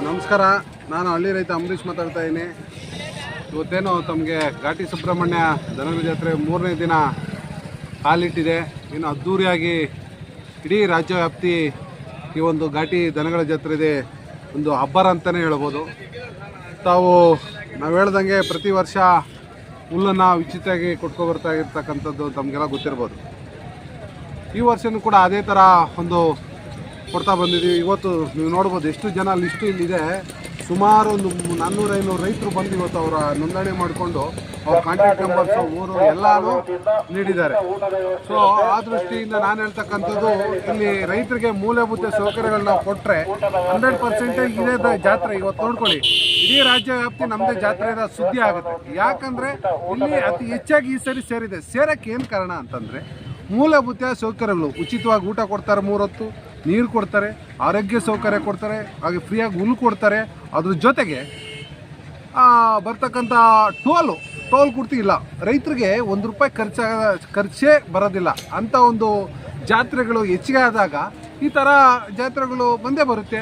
ನಮಸ್ಕಾರ. ನಾನು ಹಳ್ಳಿ ರೈತ ಅಂಬರೀಷ್ ಮಾತಾಡ್ತಾ ಇದ್ದೀನಿ. ಇವತ್ತೇನು ತಮಗೆ ಘಾಟಿ ಸುಬ್ರಹ್ಮಣ್ಯ ದನಗಳ ಜಾತ್ರೆ ಮೂರನೇ ದಿನ ಕಾಲಿಟ್ಟಿದೆ ಇನ್ನು ಅದ್ಧೂರಿಯಾಗಿ ಇಡೀ ರಾಜ್ಯ ವ್ಯಾಪ್ತಿ ಈ ಒಂದು ಘಾಟಿ ದನಗಳ ಜಾತ್ರೆ ಇದೆ ಒಂದು ಹಬ್ಬರ ಅಂತಲೇ ಹೇಳ್ಬೋದು. ತಾವು ನಾವು ಹೇಳ್ದಂಗೆ ಪ್ರತಿ ವರ್ಷ ಹುಲ್ಲನ್ನು ಉಚಿತವಾಗಿ ಕೊಟ್ಕೊ ಬರ್ತಾ ಇರ್ತಕ್ಕಂಥದ್ದು ತಮಗೆಲ್ಲ ಗೊತ್ತಿರ್ಬೋದು. ಈ ವರ್ಷನೂ ಕೂಡ ಅದೇ ಥರ ಒಂದು ಕೊಡ್ತಾ ಬಂದಿದ್ದೀವಿ. ಇವತ್ತು ನೀವು ನೋಡ್ಬೋದು ಎಷ್ಟು ಜನ ಲಿಸ್ಟು ಇಲ್ಲಿದೆ. ಸುಮಾರು ಒಂದು ನಾನ್ನೂರ ಐನೂರು ರೈತರು ಬಂದು ಇವತ್ತು ಅವರ ನೋಂದಣಿ ಮಾಡಿಕೊಂಡು ಅವ್ರ ಕಾಂಟ್ಯಾಕ್ಟ್ ನಂಬರ್ಸು ಊರು ಎಲ್ಲಾನು ನೀಡಿದ್ದಾರೆ. ಸೊ ಆ ದೃಷ್ಟಿಯಿಂದ ನಾನು ಹೇಳ್ತಕ್ಕಂಥದ್ದು, ಇಲ್ಲಿ ರೈತರಿಗೆ ಮೂಲಭೂತ ಸೌಕರ್ಯಗಳನ್ನ ಕೊಟ್ಟರೆ ಹಂಡ್ರೆಡ್ ಪರ್ಸೆಂಟೇಜ್ ಇದೇ ಜಾತ್ರೆ ಇವತ್ತು ನೋಡ್ಕೊಳ್ಳಿ. ಇಡೀ ರಾಜ್ಯ ವ್ಯಾಪ್ತಿ ನಮ್ಮದೇ ಜಾತ್ರೆಯ ಸುದ್ದಿ ಆಗುತ್ತೆ. ಯಾಕಂದರೆ ಇಲ್ಲಿ ಅತಿ ಹೆಚ್ಚಾಗಿ ಈ ಸರಿ ಸೇರಿದೆ. ಸೇರಕ್ಕೆ ಏನು ಕಾರಣ ಅಂತಂದರೆ ಮೂಲಭೂತ ಸೌಕರ್ಯಗಳು. ಉಚಿತವಾಗಿ ಊಟ ಕೊಡ್ತಾರೆ ಮೂರೊತ್ತು. ನೀರು ಕೊಡ್ತಾರೆ, ಆರೋಗ್ಯ ಸೌಕರ್ಯ ಕೊಡ್ತಾರೆ, ಹಾಗೆ ಫ್ರೀಯಾಗಿ ಹುಲ್ಲು ಕೊಡ್ತಾರೆ. ಅದ್ರ ಜೊತೆಗೆ ಬರ್ತಕ್ಕಂಥ ಟೋಲು, ಟೋಲ್ ಕೊಡ್ತಿಲ್ಲ ರೈತರಿಗೆ ಒಂದು ರೂಪಾಯಿ ಖರ್ಚಾಗ ಖರ್ಚೇ ಬರೋದಿಲ್ಲ. ಅಂಥ ಒಂದು ಜಾತ್ರೆಗಳು ಹೆಚ್ಚಿಗೆ ಆದಾಗ ಈ ಥರ ಜಾತ್ರೆಗಳು ಬಂದೇ ಬರುತ್ತೆ.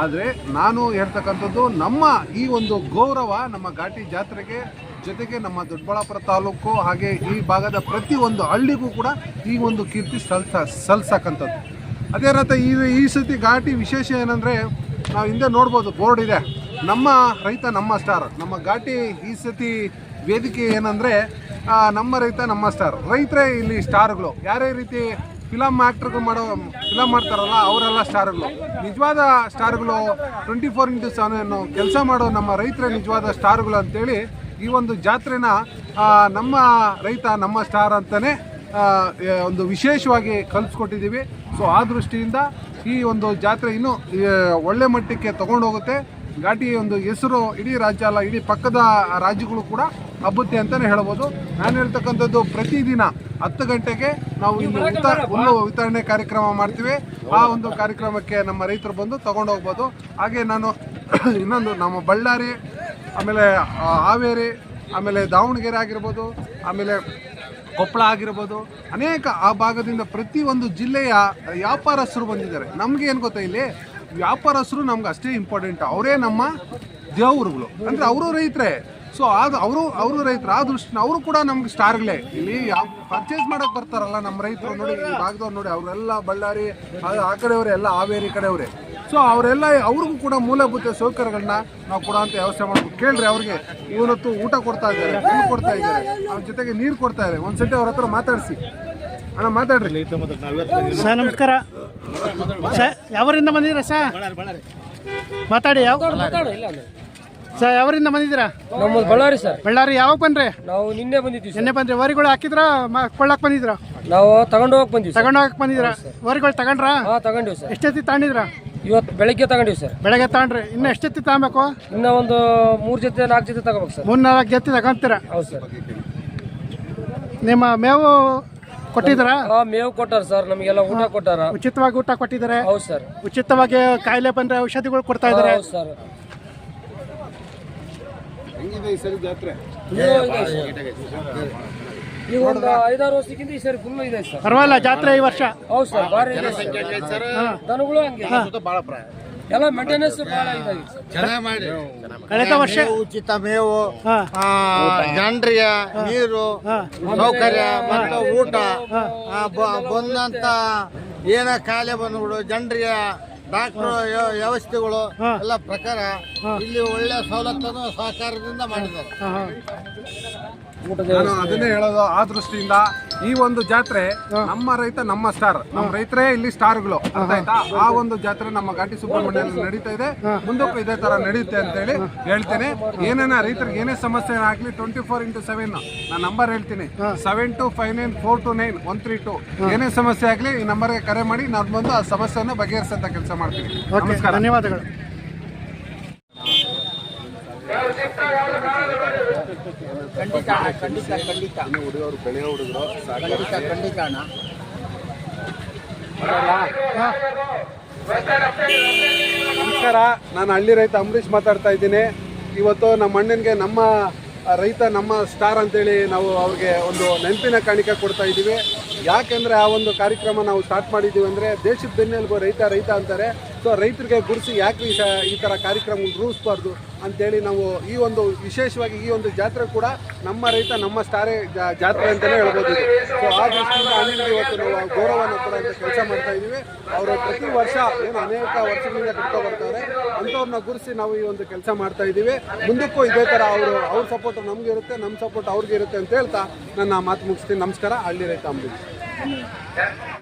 ಆದರೆ ನಾನು ಹೇಳ್ತಕ್ಕಂಥದ್ದು, ನಮ್ಮ ಈ ಒಂದು ಗೌರವ ನಮ್ಮ ಘಾಟಿ ಜಾತ್ರೆಗೆ, ಜೊತೆಗೆ ನಮ್ಮ ದೊಡ್ಡಬಳ್ಳಾಪುರ ತಾಲೂಕು ಹಾಗೆ ಈ ಭಾಗದ ಪ್ರತಿ ಒಂದು ಹಳ್ಳಿಗೂ ಕೂಡ ಈ ಒಂದು ಕೀರ್ತಿ ಸಲ್ಸ ಸಲ್ಸಕ್ಕಂಥದ್ದು ಅದೇ ರೀತಿ ಈ ಈ ಸತಿ ಘಾಟಿ ವಿಶೇಷ ಏನಂದರೆ ನಾವು ಹಿಂದೆ ನೋಡ್ಬೋದು, ಬೋರ್ಡ್ ಇದೆ. ನಮ್ಮ ರೈತ, ನಮ್ಮ ಸ್ಟಾರ್. ನಮ್ಮ ಘಾಟಿ ಈ ಸತಿ ವೇದಿಕೆ ಏನಂದರೆ ನಮ್ಮ ರೈತ, ನಮ್ಮ ಸ್ಟಾರ್. ರೈತರೇ ಇಲ್ಲಿ ಸ್ಟಾರ್ಗಳು. ಯಾರೇ ರೀತಿ ಫಿಲಮ್ ಆ್ಯಕ್ಟ್ರ್ಗಳು ಮಾಡೋ ಫಿಲಮ್ ಮಾಡ್ತಾರಲ್ಲ, ಅವರೆಲ್ಲ ಸ್ಟಾರ್ಗಳು. ನಿಜವಾದ ಸ್ಟಾರ್ಗಳು ಟ್ವೆಂಟಿ ಫೋರ್ ಇಂಟು ಸೆವೆನ್ ಕೆಲಸ ಮಾಡೋ ನಮ್ಮ ರೈತರೇ ನಿಜವಾದ ಸ್ಟಾರ್ಗಳು ಅಂತೇಳಿ ಈ ಒಂದು ಜಾತ್ರೆನ ನಮ್ಮ ರೈತ, ನಮ್ಮ ಸ್ಟಾರ್ ಅಂತಲೇ ಒಂದು ವಿಶೇಷವಾಗಿ ಕಲಿಸ್ಕೊಟ್ಟಿದ್ದೀವಿ. ಸೊ ಆ ದೃಷ್ಟಿಯಿಂದ ಈ ಒಂದು ಜಾತ್ರೆ ಇನ್ನೂ ಒಳ್ಳೆ ಮಟ್ಟಕ್ಕೆ ತಗೊಂಡು ಹೋಗುತ್ತೆ ಘಾಟಿ ಒಂದು ಹೆಸರು ಇಡೀ ರಾಜ್ಯ ಅಲ್ಲ ಇಡೀ ಪಕ್ಕದ ರಾಜ್ಯಗಳು ಕೂಡ ಹಬ್ಬುತ್ತೆ ಅಂತಲೇ ಹೇಳ್ಬೋದು. ನಾನು ಹೇಳ್ತಕ್ಕಂಥದ್ದು ಪ್ರತಿದಿನ ಹತ್ತು ಗಂಟೆಗೆ ನಾವು ಇಲ್ಲಿ ಉತ್ತರ ಹುಲ್ಲು ವಿತರಣೆ ಕಾರ್ಯಕ್ರಮ ಮಾಡ್ತೀವಿ. ಆ ಒಂದು ಕಾರ್ಯಕ್ರಮಕ್ಕೆ ನಮ್ಮ ರೈತರು ಬಂದು ತಗೊಂಡು ಹೋಗ್ಬೋದು ಹಾಗೆ ನಾನು ಇನ್ನೊಂದು ನಮ್ಮ ಬಳ್ಳಾರಿ ಆಮೇಲೆ ಹಾವೇರಿ ಆಮೇಲೆ ದಾವಣಗೆರೆ ಆಗಿರ್ಬೋದು ಆಮೇಲೆ ಕೊಪ್ಪಳ ಆಗಿರ್ಬೋದು, ಅನೇಕ ಆ ಭಾಗದಿಂದ ಪ್ರತಿಯೊಂದು ಜಿಲ್ಲೆಯ ವ್ಯಾಪಾರಸ್ಥರು ಬಂದಿದ್ದಾರೆ. ನಮ್ಗೆ ಏನು ಗೊತ್ತಾ ಇಲ್ಲಿ? ವ್ಯಾಪಾರಸ್ಥರು ನಮ್ಗೆ ಅಷ್ಟೇ ಇಂಪಾರ್ಟೆಂಟ್ ಅವರೇ ನಮ್ಮ ದೇವರುಗಳು. ಅಂದರೆ ಅವರು ರೈತರೇ. ಸೊ ಅದು ಅವರು ಅವರು ರೈತರು ಆ ದೃಷ್ಟಿ ಅವರು ಕೂಡ ನಮ್ಗೆ ಸ್ಟಾರ್ಗಳೇ. ಇಲ್ಲಿ ಯಾವ ಪರ್ಚೇಸ್ ಮಾಡೋಕೆ ಬರ್ತಾರಲ್ಲ ನಮ್ಮ ರೈತರು ನೋಡಿ ಈ ಭಾಗದವ್ರು ನೋಡಿ ಅವರೆಲ್ಲ ಬಳ್ಳಾರಿ ಆ- ಕಡೆಯವರೇ ಎಲ್ಲ ಹಾವೇರಿ ಕಡೆಯವರೇ. ಸೊ ಅವರೆಲ್ಲ ಅವ್ರಿಗೂ ಕೂಡ ಮೂಲಭೂತ ಸೌಕರ್ಯಗಳನ್ನ ನಾವು ಕೊಡೋಂಥ ವ್ಯವಸ್ಥೆ ಮಾಡ್ಬೇಕು. ಕೇಳ್ರಿ ಅವ್ರಿಗೆ ಇವನತ್ತು ಊಟ ಕೊಡ್ತಾ ಇದ್ದಾರೆ ನೀರು ಕೊಡ್ತಾ ಇದ್ದಾರೆ ಅವ್ರ ಜೊತೆಗೆ ನೀರು ಕೊಡ್ತಾ ಇದ್ದಾರೆ. ಒಂದ್ಸತಿ ಅವ್ರ ಹತ್ರ ಮಾತಾಡಿಸಿ. ಅಣ್ಣ ಮಾತಾಡ್ರಿ. ಸರ್ ನಮಸ್ಕಾರ. ಸರ್ ಯಾವರಿಂದ ಬಂದಿದ್ದೀರಾ ಸರ್? ಮಾತಾಡಿ ಯಾವ? ಸರ್ ಯಾವರಿಂದ ಬಂದಿದ್ದೀರಾ? ನಮ್ಮದು ಬಳ್ಳಾರಿ ಸರ್. ಬಳ್ಳಾರಿ ಯಾವಾಗ ಬಂದ್ರೆ? ನಾವು ನಿನ್ನೆ ಬಂದಿದ್ದೀವಿ ಸರ್. ನಿನ್ನೆ ಬಂದ್ರೆ. ವರಿಗಳು ಹಾಕಿದ್ರ? ಕೊಳ್ಳಕ್ ಬಂದಿದ್ರ ನಾವು ತಗೊಂಡು ಹೋಗಕ್ ಬಂದಿವಿ ಸರ್. ತಗೊಂಡ್ ಹೋಗಕ್ ಬಂದಿದ್ರ ವರಿಗಳು ತಗೊಂಡ್ರ? ಹಾ ತಗೊಂಡಿವಿ ಸರ್. ಎಷ್ಟೊತ್ತಿ ತಗೊಂಡಿದ್ರ ಇವತ್ತು ಬೆಳಗ್ಗೆ ತಗೊಂಡಿವಿ ಸರ್. ಬೆಳಗ್ಗೆ ತಗೊಂಡ್ರಿ ಇನ್ನ ಎಷ್ಟೊತ್ತಿ ತಗೊಬೇಕು ಇನ್ನ ಒಂದು ಮೂರ್ ಜೊತೆ ನಾಲ್ಕು ಜೊತೆ ತಗೋಬೇಕು ಸರ್. ಮೂರ್ ನಾಲ್ಕು ಜೊತೆ ತಗೊಂತೀರ? ಹೌದು ಸರ್. ನಿಮ್ಮ ಮೇವು ಕೊಟ್ಟಿದ್ರ ಹಾ ಮೇವು ಕೊಟ್ಟಾರ ಸರ್. ನಮಗೆಲ್ಲ ಊಟ ಕೊಟ್ಟಾರ. ಉಚಿತವಾಗಿ ಊಟ ಕೊಟ್ಟಿದ್ದಾರೆ? ಹೌದು ಸರ್. ಉಚಿತವಾಗಿ ಕಾಯಿಲೆ ಬಂದ್ರೆ ಔಷಧಿಗಳು ಕೊಡ್ತಾ ಇದಾರೆ ಹೌದು ಸರ್. ಹೆಂಗಿದೆ ಈ ಸರಿ ಜಾತ್ರೆ? ಈಗ ಒಂದು ಐದಾರು ವರ್ಷಕ್ಕಿಂತ ಈ ಸರಿ ಫುಲ್ ಇದೆ ಸರ್. ಪರವಾಗಿಲ್ಲ ಜಾತ್ರೆ ಈ ವರ್ಷ. ಹೌದು ಸರ್ ಭಾರಿ ಇದೆ ಸರ್. ದನಗಳು ಹಂಗೆ. ಎಲ್ಲ ಮೇಂಟೆನೆನ್ಸ್ ಭಾಳ ಇದಾಗಿದೆ ಸರ್. ಕಳೆದ ವರ್ಷ ಉಚಿತ ಮೇವು ಹಾ. ಆ, ಜನರಿಗೆ ನೀರು ಸೌಕರ್ಯ ಮತ್ತು ಊಟ ಆ, ಬ- ಬಂದಂತ ಏನ ಕಾಯಿಲೆ ಬಂದ್ಬಿಡು ಜನರಿಗೆ ಡಾಕ್ಟರ್ ವ್ಯವಸ್ಥೆಗಳು ಎಲ್ಲ ಪ್ರಕಾರ ಇಲ್ಲಿ ಒಳ್ಳೆ ಸವಲತ್ತನ್ನು ಸಹಕಾರದಿಂದ ಮಾಡಿದ್ದಾರೆ. ನಾನು ಅದನ್ನೇ ಹೇಳೋದು ಆ ದೃಷ್ಟಿಯಿಂದ ಈ ಒಂದು ಜಾತ್ರೆ ನಮ್ಮ ರೈತ ನಮ್ಮ ಸ್ಟಾರ್ ನಮ್ಮ ರೈತರೇ ಇಲ್ಲಿ ಸ್ಟಾರ್ಗಳು ಅರ್ಥ ಆಯ್ತಾ ಆ ಒಂದು ಜಾತ್ರೆ ನಮ್ಮ ಘಾಟಿ ಸುಬ್ರಹ್ಮಣ್ಯ ನಡೀತಾ ಇದೆ. ಮುಂದಕ್ಕೂ ಇದೇ ತರ ನಡೆಯುತ್ತೆ ಅಂತ ಹೇಳಿ ಹೇಳ್ತೇನೆ. ಏನೇನ ರೈತರಿಗೆ ಏನೇ ಸಮಸ್ಯೆ ಆಗ್ಲಿ ಟ್ವೆಂಟಿ ಫೋರ್ ಇಂಟು ಸೆವೆನ್ ನಾನು ನಂಬರ್ ಹೇಳ್ತೀನಿ. Seven two five nine four two nine one three two ಏನೇ ಸಮಸ್ಯೆ ಆಗ್ಲಿ ಈ ನಂಬರ್ಗೆ ಕರೆ ಮಾಡಿ ನಾನು ಬಂದು ಆ ಸಮಸ್ಯೆಯನ್ನು ಬಗೆಹರಿಸಂತ ಕೆಲಸ ಮಾಡ್ತೀನಿ. ನಮಸ್ಕಾರ. ಧನ್ಯವಾದಗಳು. ನಮಸ್ಕಾರ ನಾನು ಹಳ್ಳಿ ರೈತ ಅಂಬರೀಶ್ ಮಾತಾಡ್ತಾ ಇದ್ದೀನಿ. ಇವತ್ತು ನಮ್ಮ ಅಣ್ಣನಿಗೆ ನಮ್ಮ ರೈತ ನಮ್ಮ ಸ್ಟಾರ್ ಅಂತೇಳಿ ನಾವು ಅವ್ರಿಗೆ ಒಂದು ನೆನಪಿನ ಕಾಣಿಕೆ ಕೊಡ್ತಾ ಇದ್ದೀವಿ. ಯಾಕೆಂದರೆ ಆ ಒಂದು ಕಾರ್ಯಕ್ರಮ ನಾವು ಸ್ಟಾರ್ಟ್ ಮಾಡಿದ್ದೀವಿ ಅಂದರೆ ದೇಶದ ಬೆನ್ನೆಲುಬು ರೈತ ರೈತ ಅಂತಾರೆ. ಸೊ ರೈತರಿಗೆ ಗುರುಸಿ ಯಾಕೆ ಈ ಥರ ಕಾರ್ಯಕ್ರಮಗಳು ರೂಪಿಸ್ಬಾರ್ದು ಅಂತೇಳಿ ನಾವು ಈ ಒಂದು ವಿಶೇಷವಾಗಿ ಈ ಒಂದು ಜಾತ್ರೆ ಕೂಡ ನಮ್ಮ ರೈತ, ನಮ್ಮ ಸ್ಟಾರೇ ಜಾತ್ರೆ ಅಂತಲೇ ಹೇಳ್ಬೋದು. ಸೊ ಆ ದೃಷ್ಟಿಯಿಂದ ಅನಿಲ್ಗೆ ಇವತ್ತು ನಾವು ಕೂಡ ಅಂತ ಕೆಲಸ ಮಾಡ್ತಾ ಇದ್ದೀವಿ. ಅವರು ಪ್ರತಿ ವರ್ಷ ಏನು ಅನೇಕ ವರ್ಷಗಳಿಂದ ಕಟ್ಕೊ ಬರ್ತಾರೆ. ಅಂಥವ್ರನ್ನ ಗುರುಸಿ ನಾವು ಈ ಒಂದು ಕೆಲಸ ಮಾಡ್ತಾ ಇದ್ದೀವಿ. ಮುಂದಕ್ಕೂ ಇದೇ ಥರ ಅವರು ಅವ್ರ ಸಪೋರ್ಟ್ ನಮಗಿರುತ್ತೆ ನಮ್ಮ ಸಪೋರ್ಟ್ ಅವ್ರಿಗೆ ಇರುತ್ತೆ ಅಂತ ಹೇಳ್ತಾ ನನ್ನ ಮಾತು ಮುಗಿಸ್ತೀನಿ. ನಮಸ್ಕಾರ. ಹಳ್ಳಿ ರೈತ ಅಂಬರೀಶ್